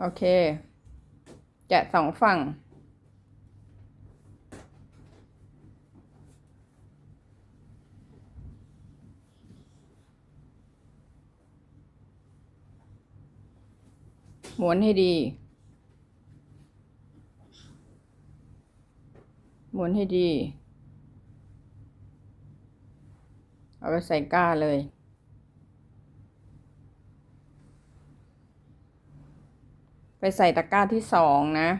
โอเค แกะสองฝั่ง หมุนให้ดี หมุนให้ดี เอาไปใส่ก้าเลย ไปใส่ตะกร้าที่สองนะ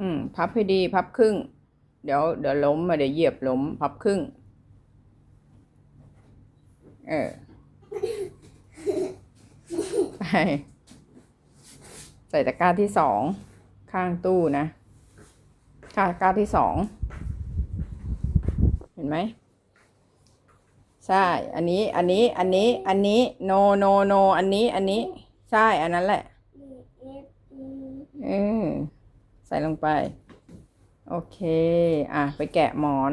อืม พับให้ดี พับครึ่ง เดี๋ยวเดี๋ยวล้มมาเดี๋ยวเหยียบล้ม พับครึ่ง เออ ไป ใส่ตะกร้าที่สอง ข้างตู้นะ ค่ะตะกร้าที่สอง เห็นไหม ใช่ อันนี้ อันนี้ อันนี้ อันนี้ โน โน โน อันนี้ อันนี้ ใช่ อันนั้นแหละ เออ ใส่ลงไป โอเค อะ ไปแกะหมอน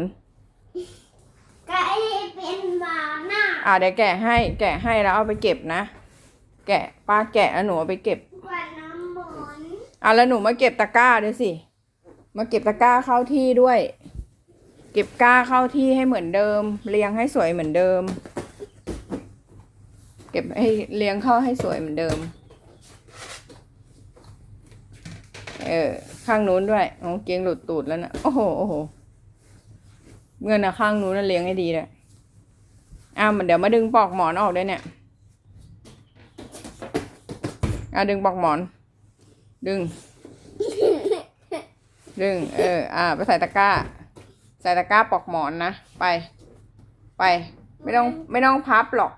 ก็ไอ้เป็นหมาหน้าอะเดี๋ยวแกะให้ แกะให้แล้วเอาไปเก็บนะ แกะ ป้าแกะแล้วหนูเอาไปเก็บ กว่าน้ำหมอน อะแล้วหนูมาเก็บตะกร้าด้วยสิ มาเก็บตะกร้าเข้าที่ด้วย เก็บก้าเข้าที่ให้เหมือนเดิม เรียงให้สวยเหมือนเดิม เก็บให้เรียงเข้าให้สวยเหมือนเดิม เออข้างนู้นด้วยโอ้เกียงหลุดตูดแล้วนะโอ้โหโอ้โหเงินอะข้างนู้นน่ะเลี้ยงให้ดีเลยอ้าวมันเดี๋ยวมาดึงปลอกหมอนออกได้เนี่ยอะดึงปลอกหมอน ดึง ดึง เออ อ่าไปใส่ตะกร้า ใส่ตะกร้าปลอกหมอนนะไป ไป ไม่ต้องไม่ต้องพับหรอก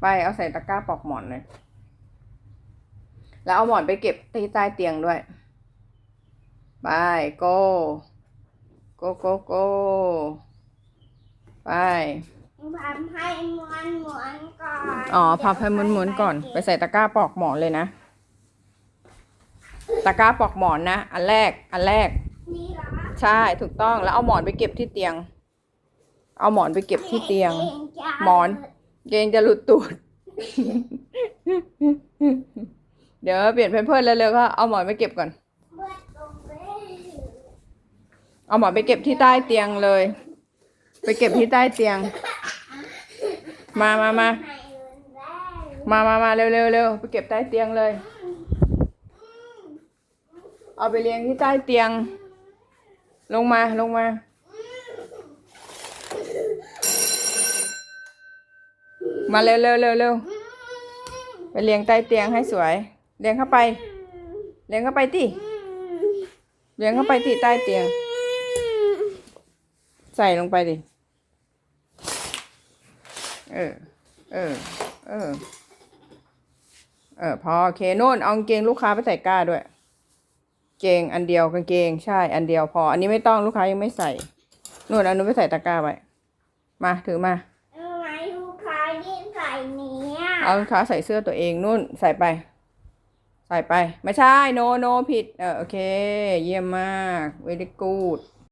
ไปเอาใส่ตะกร้าปลอกหมอนเลย แล้วเอาหมอนไปเก็บที่ใต้เตียงด้วย ไปโกโกโกโกไปทำให้ม้วนม้วนๆก่อน อ๋อพับให้หมุนๆก่อน ไปใส่ตะกร้าปลอกหมอนเลยนะ ตะกร้าปลอกหมอนนะ อันแรก อันแรก นี่เหรอใช่ ถูกต้อง แล้วเอาหมอนไปเก็บที่เตียง เอาหมอนไปเก็บที่เตียงเองจะหมอน เกงจะหลุดตูด เดี๋ยวเปลี่ยนเพื่อนๆเร็วๆก็เอาหมอนไปเก็บก่อนเบิดลงไปเอาหมอนไปเก็บที่ใต้เตียงเลย ไปเก็บที่ใต้เตียง มามามาให้มันได้มามามาเร็วเร็วเร็วไปเก็บใต้เตียงเลย เอาไปเลี้ยงที่ใต้เตียง ลงมาลงมามาเร็วเร็วเร็วเร็วไปเลี้ยงใต้เตียงให้สวย เลี้ยงเข้าไป เลี้ยงเข้าไปที่เลี้ยงเข้าไปที่ใต้เตียง ใส่ลงไปดิ เออ เออ เออ เออ พอโอเค โน่นเอากางเกงลูกค้าไปใส่ก้าด้วย เกงอันเดียวกางเกงใช่อันเดียวพอ อันนี้ไม่ต้องลูกค้ายังไม่ใส่นู่นเอาหนูไปใส่ตะกร้าไว้มาถือมาทำไมลูกค้ายิ่งใส่เนี้ยเอาลูกค้าใส่เสื้อตัวเองนู่นใส่ไป ใส่ไป ไม่ใช่โนโนผิดเออโอเค เยี่ยมมาก very good